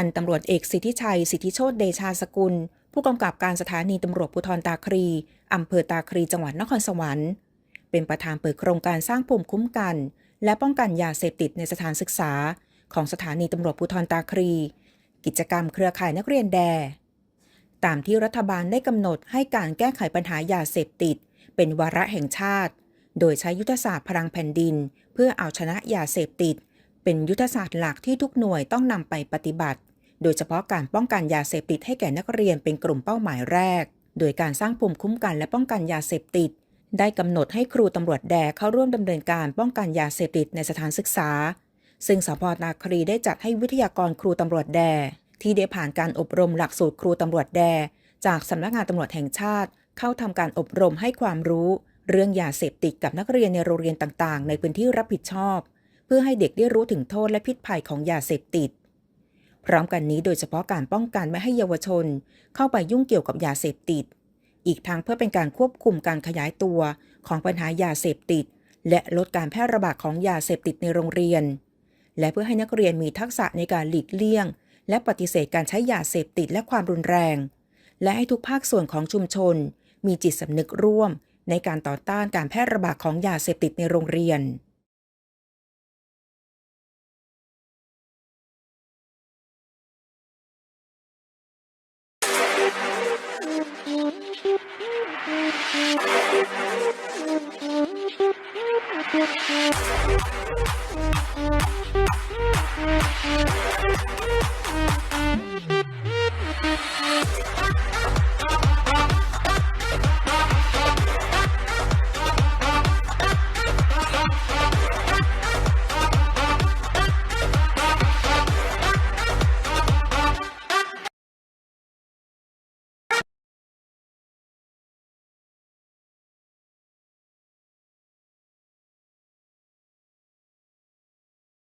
พันตำรวจเอกสิทธิชัย สิทธิโชตเดชาสกุล ผู้กำกับการสถานีตำรวจภูธรตาครีอำเภอตาครีจังหวัดนครสวรรค์ เป็นประธานเปิดโครงการสร้างภูมิคุ้มกัน และป้องกันยาเสพติดในสถานศึกษา ของสถานีตำรวจภูธรตาครี กิจกรรมเครือข่ายนักเรียนแด ตามที่รัฐบาลได้กำหนดให้การแก้ไขปัญหายาเสพติด เป็นวาระแห่งชาติ โดยใช้ยุทธศาสตร์พลังแผ่นดิน เพื่อเอาชนะยาเสพติด เป็นยุทธศาสตร์หลักที่ทุกหน่วยต้องนำไปปฏิบัติ โดยเฉพาะการป้องกันยาเสพติดให้แก่นักเรียนเป็นกลุ่มเป้าหมายแรก โดยการสร้างภูมิคุ้มกันและป้องกันยาเสพติด ได้กำหนดให้ครูตำรวจแดเข้าร่วมดำเนินการป้องกันยาเสพติดในสถานศึกษา ซึ่งสพนาครีได้จัดให้วิทยากรครูตำรวจแดที่ได้ผ่านการอบรมหลักสูตรครูตำรวจแด จากสำนักงานตำรวจแห่งชาติ เข้าทำการอบรมให้ความรู้ เรื่องยาเสพติดกับนักเรียนในโรงเรียนต่างๆ ในพื้นที่รับผิดชอบ เพื่อให้เด็กได้รู้ถึงโทษและพิษภัยของยาเสพติด พร้อมกันนี้โดยเฉพาะการป้องกันไม่ให้เยาวชน เข้าไปยุ่งเกี่ยวกับยาเสพติด อีกทั้งเพื่อเป็นการควบคุมการขยายตัวของปัญหายาเสพติด และลดการแพร่ระบาดของยาเสพติดในโรงเรียน และเพื่อให้นักเรียนมีทักษะในการหลีกเลี่ยง และปฏิเสธการใช้ยาเสพติดและความรุนแรง และให้ทุกภาคส่วนของชุมชน มีจิตสำนึกร่วม ในการต่อต้านการแพร่ระบาดของยาเสพติดในโรงเรียน Thank you.